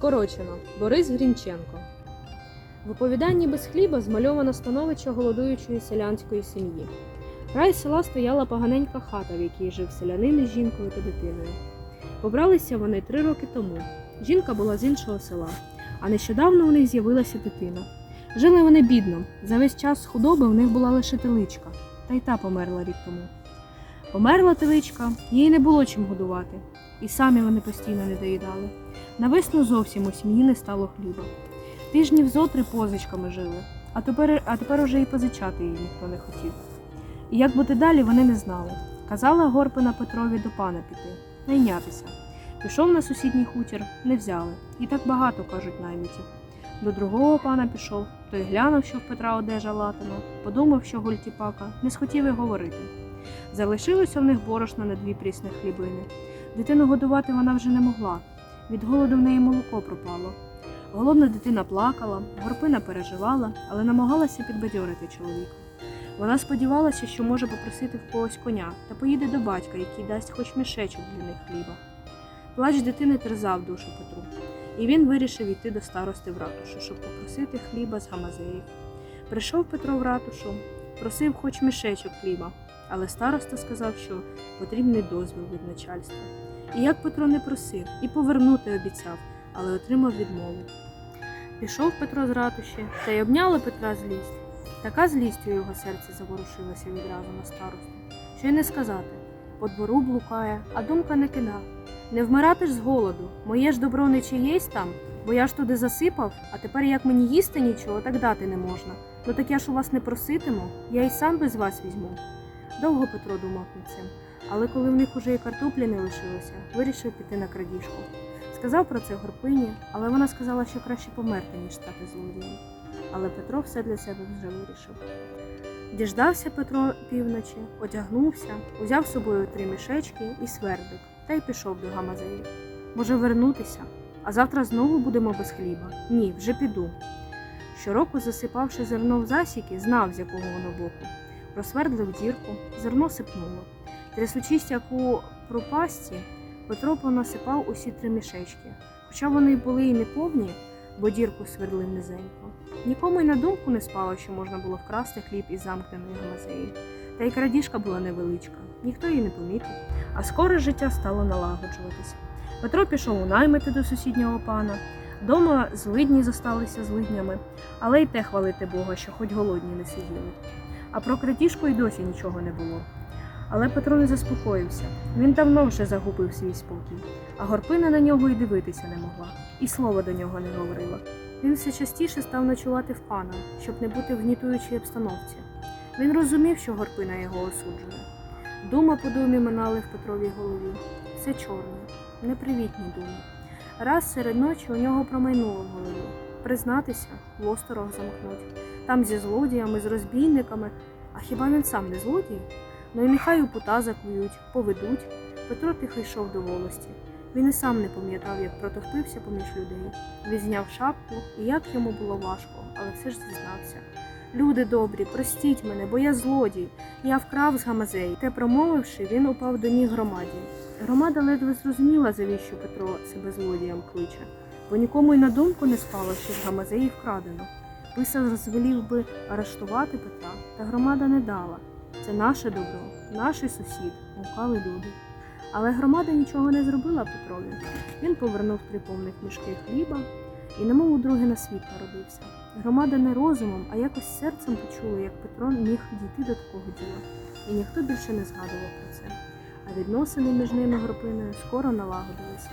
Скорочено Борис Грінченко. В оповіданні без хліба змальовано становище голодуючої селянської сім'ї. Край села стояла поганенька хата, в якій жив селянин із жінкою та дитиною. Побралися вони три роки тому. Жінка була з іншого села, а нещодавно у них з'явилася дитина. Жили вони бідно. За весь час худоби в них була лише теличка, та й та померла рік тому. Померла теличка, їй не було чим годувати, і самі вони постійно не доїдали. На весну зовсім у сім'ї не стало хліба. Тижнів зо три позичками жили, а тепер, а тепер уже і позичати її ніхто не хотів. І як бути далі, вони не знали. Казала Горпина Петрові до пана піти, найнятися. Пішов на сусідній хутір, не взяли. І так багато, кажуть наймітів. До другого пана пішов, той глянув, що в Петра одежа латана, подумав, що гультіпака, не схотів і говорити. Залишилося в них борошна на дві прісних хлібини. Дитину годувати вона вже не могла. Від голоду в неї молоко пропало. Голодна дитина плакала, горпина переживала, але намагалася підбадьорити чоловіка. Вона сподівалася, що може попросити в когось коня та поїде до батька, який дасть хоч мішечок для них хліба. Плач дитини терзав душу Петру, і він вирішив йти до старости в ратушу, щоб попросити хліба з гамазеїв. Прийшов Петро в ратушу, просив хоч мішечок хліба, але староста сказав, що потрібний дозвіл від начальства. І як Петро не просив, і повернути обіцяв, але отримав відмову. Пішов Петро з ратуші та й обняла Петра злість. Така злість у його серці заворушилася відразу на старосту, що й не сказати. По двору блукає, а думка не кида. Не вмирати ж з голоду, моє ж добро не чиєсь там, бо я ж туди засипав, а тепер як мені їсти нічого, так дати не можна. Ну так я ж у вас не проситиму, я й сам без вас візьму. Довго Петро думав над цим, але коли в них уже і картоплі не лишилося, вирішив піти на крадіжку. Сказав про це Горпині, але вона сказала, що краще померти, ніж стати злодієм. Але Петро все для себе вже вирішив. Діждався Петро півночі, одягнувся, узяв з собою три мішечки і свердик та й пішов до гамазеїв. Може вернутися, а завтра знову будемо без хліба? Ні, вже піду. Щороку, засипавши зерно в засіки, знав, з якого воно боку. Просвердлив дірку, зерно сипнуло. Трясучись, як у пропасті, Петро понасипав усі три мішечки. Хоча вони були і не повні, бо дірку свердлив низенько. Нікому й на думку не спало, що можна було вкрасти хліб із замкненої гамазеї. Та й крадіжка була невеличка, ніхто її не помітив. А скоро життя стало налагоджуватися. Петро пішов у наймити до сусіднього пана. Дома злидні зосталися злиднями, але й те хвалити Бога, що хоч голодні не сиділи. А про крадіжку й досі нічого не було. Але Петро не заспокоївся. Він давно вже загубив свій спокій, а горпина на нього й дивитися не могла, і слова до нього не говорила. Він все частіше став ночувати в пана, щоб не бути в гнітуючій обстановці. Він розумів, що горпина його осуджує. Дума по думі минали в Петровій голові. Все чорне, непривітні думи. Раз серед ночі у нього промайнуло в голові. Признатися, в осторог замкнуть. Там зі злодіями, з розбійниками. А хіба він сам не злодій? Ну і нехай у пута закують, поведуть. Петро тихо йшов до волості. Він і сам не пам'ятав, як протовпився поміж людей. Він зняв шапку, і як йому було важко, але все ж зізнався. Люди добрі, простіть мене, бо я злодій. Я вкрав з гамазей. Те промовивши, він упав до ніг громаді. Громада ледве зрозуміла, завіщо Петро себе злодієм кличе, бо нікому й на думку не спало, що з гамазеї вкрадено. Писар звелів би арештувати Петра, та громада не дала. Це наше добро, наш сусід, гукали люди. Але громада нічого не зробила Петрові. Він повернув три повних мішки хліба і немов удруге на світ народився. Громада не розумом, а якось серцем почула, як Петро міг дійти до такого діла, і ніхто більше не згадував про це. А відносини між ними і Горпиною скоро налагодилися.